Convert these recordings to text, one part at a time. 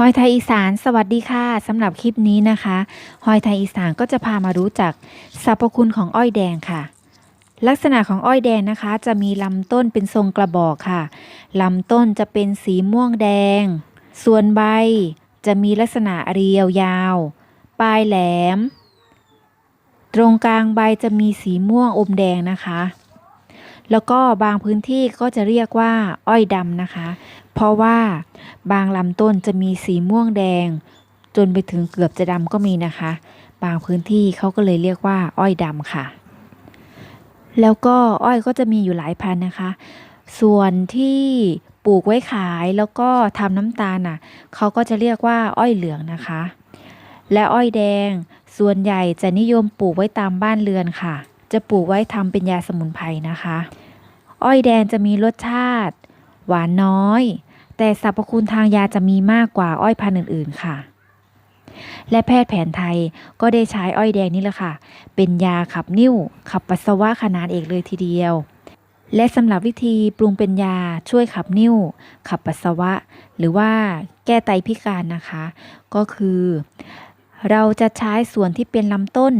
หอยไทยอีสานสวัสดีค่ะสำหรับคลิปนี้นะคะหอยไทยอีสานก็จะพามารู้จักสรรพคุณของอ้อยแดงค่ะ ลักษณะของอ้อยแดงนะคะ จะมีลำต้นเป็นทรงกระบอกค่ะลำต้นจะเป็นสีม่วงแดง ส่วนใบจะมีลักษณะเรียวยาว ปลายแหลม ตรงกลางใบจะมีสีม่วงอมแดงนะคะแล้วก็บางพื้นที่ก็จะเรียกว่าอ้อยดำนะคะ เพราะว่าบางลำต้นจะมีสีม่วงแดง จนไปถึงเกือบจะดำก็มีนะคะ บางพื้นที่เขาก็เลยเรียกว่า อ้อยดำค่ะ แล้วก็อ้อยก็จะมีอยู่หลายพันธุ์นะคะ ส่วนที่ปลูกไว้ขายแล้วก็ทำน้ำตาลน่ะเขาก็จะเรียกว่า อ้อยเหลืองนะคะ และอ้อยแดงส่วนใหญ่จะนิยมปลูกไว้ตามบ้านเรือนค่ะ จะปลูกไว้ทำเป็นยาสมุนไพรนะคะ อ้อยแดงจะมีรสชาติ หวานน้อย แต่สรรพคุณทางยาจะมีมากกว่าอ้อยพันธุ์อื่น ๆ ค่ะ และแพทย์แผนไทยก็ได้ใช้อ้อยแดงนี่แหละค่ะ เป็นยาขับนิ่ว ขับปัสสาวะขนาดเอกเลยทีเดียว และสำหรับวิธีปรุงเป็นยาช่วยขับนิ่ว ขับปัสสาวะ หรือว่าแก้ไตพิการนะคะ ก็คือ เราจะใช้ส่วนที่เป็นลำต้น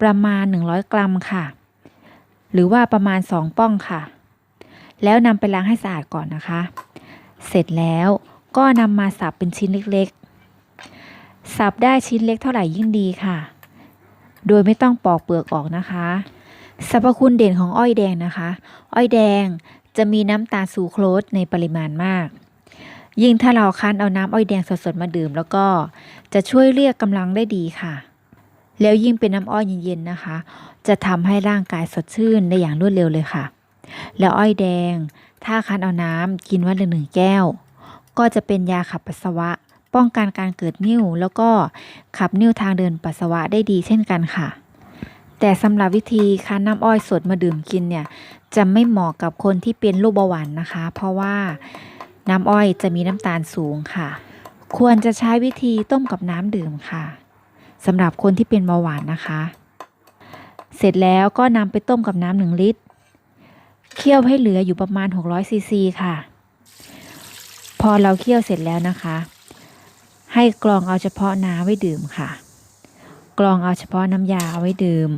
ประมาณ 100 กรัมค่ะ หรือว่าประมาณ 2 ป้องค่ะ แล้วนำไปล้างให้สะอาดก่อนนะคะ เสร็จแล้วก็นำมาสับเป็นชิ้นเล็กๆ สับได้ชิ้นเล็กเท่าไหร่ยิ่งดีค่ะ โดยไม่ต้องปอกเปลือกออกนะคะสรรพคุณเด่นของอ้อยแดงนะคะ อ้อยแดงจะมีน้ำตาลซูโครสในปริมาณมาก ยิ่งถ้าเราคั้นเอาน้ำอ้อยแดงสดๆมาดื่ม แล้วก็จะช่วยเรียกกำลังได้ดีค่ะ แล้วยิ่งเป็นน้ำอ้อยเย็นๆนะคะ จะทำให้ร่างกายสดชื่นได้อย่างรวดเร็วเลยค่ะ แล้วอ้อยแดง ถ้าคั้นเอาน้ำกินวันละหนึ่งแก้ว ก็จะเป็นยาขับปัสสาวะ ป้องกันการเกิดนิ่ว แล้วก็ขับนิ่วทางเดินปัสสาวะได้ดีเช่นกันค่ะ แต่สำหรับวิธีคั้นน้ำอ้อยสดมาดื่มกินเนี่ย จะไม่เหมาะกับคนที่เป็นโรคเบาหวานนะคะ เพราะว่าน้ำอ้อยจะมีน้ำตาลสูงค่ะ ควรจะใช้วิธีต้มกับน้ำดื่มค่ะสำหรับคนที่เป็นเบาหวานนะคะ เสร็จแล้วก็นำไปต้มกับน้ำหนึ่งลิตร คี่ยวให้เหลืออยู่ประมาณ 600ซีซีค่ะ พอเราเคี่ยวเสร็จแล้วนะคะ ให้กรองเอาเฉพาะน้ำไว้ดื่มค่ะ กรองเอาเฉพาะน้ำยาเอาไว้ดื่ม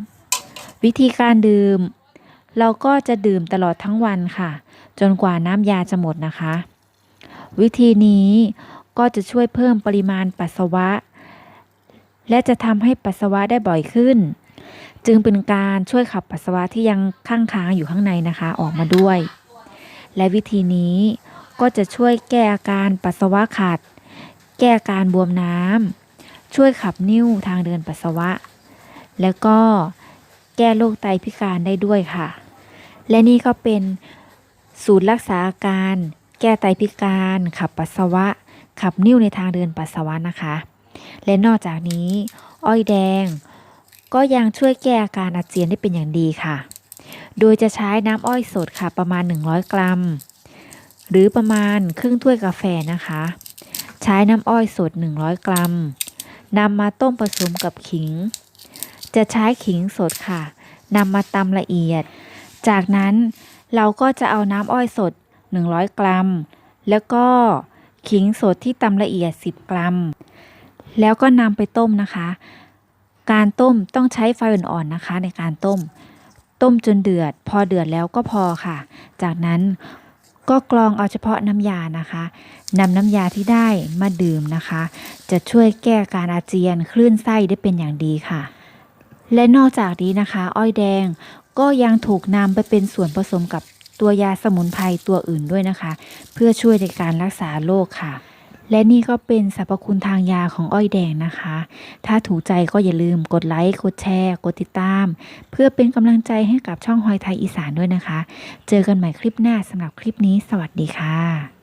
วิธีการดื่ม เราก็จะดื่มตลอดทั้งวันค่ะ จนกว่าน้ำยาจะหมดนะคะ วิธีนี้ก็จะช่วยเพิ่มปริมาณปัสสาวะ และจะทำให้ปัสสาวะได้บ่อยขึ้น จึงเป็นการช่วยขับปัสสาวะที่ยังค้างค้างอยู่ข้างในนะคะออกมาด้วย และวิธีนี้ก็จะช่วยแก้อาการปัสสาวะขาด แก้อาการบวมน้ำช่วยขับนิ่วทางเดินปัสสาวะ แล้วก็แก้โรคไตพิการได้ด้วยค่ะ และนี่ก็เป็นสูตรรักษาอาการ แก้ไตพิการ ขับปัสสาวะ ขับนิ่วในทางเดินปัสสาวะนะคะ และนอกจากนี้ อ้อยแดง ก็ยังช่วยแก้อาการอาเจียนได้เป็นอย่างดีค่ะ โดยจะใช้น้ำอ้อยสดค่ะประมาณ 100 กรัม หรือประมาณครึ่งถ้วยกาแฟนะคะ ใช้น้ำอ้อยสด 100 กรัมนำมาต้มผสมกับขิง จะใช้ขิงสดค่ะนำมาตำละเอียด จากนั้นเราก็จะเอาน้ำอ้อยสด 100 กรัม แล้วก็ขิงสดที่ตำละเอียด 10 กรัม แล้วก็นำไปต้มนะคะ การต้มต้องใช้ไฟอ่อนๆนะคะ ในการต้ม ต้มจนเดือด พอเดือดแล้วก็พอค่ะ จากนั้นก็กรองเอาเฉพาะน้ำยานะคะนำน้ำยาที่ได้มาดื่มนะคะ จะช่วยแก้การอาเจียนคลื่นไส้ได้เป็นอย่างดีค่ะ และนอกจากนี้นะคะ อ้อยแดงก็ยังถูกนำไปเป็นส่วนผสมกับตัวยาสมุนไพรตัวอื่นด้วยนะคะ เพื่อช่วยในการรักษาโรคค่ะ และนี่ก็เป็นสรรพคุณทางยาของอ้อยแดงนะคะ ถ้าถูกใจก็อย่าลืมกดไลค์ กดแชร์ กดติดตาม เพื่อเป็นกำลังใจให้กับช่องหอยไทยอีสานด้วยนะคะ เจอกันใหม่คลิปหน้าสำหรับคลิปนี้ สวัสดีค่ะ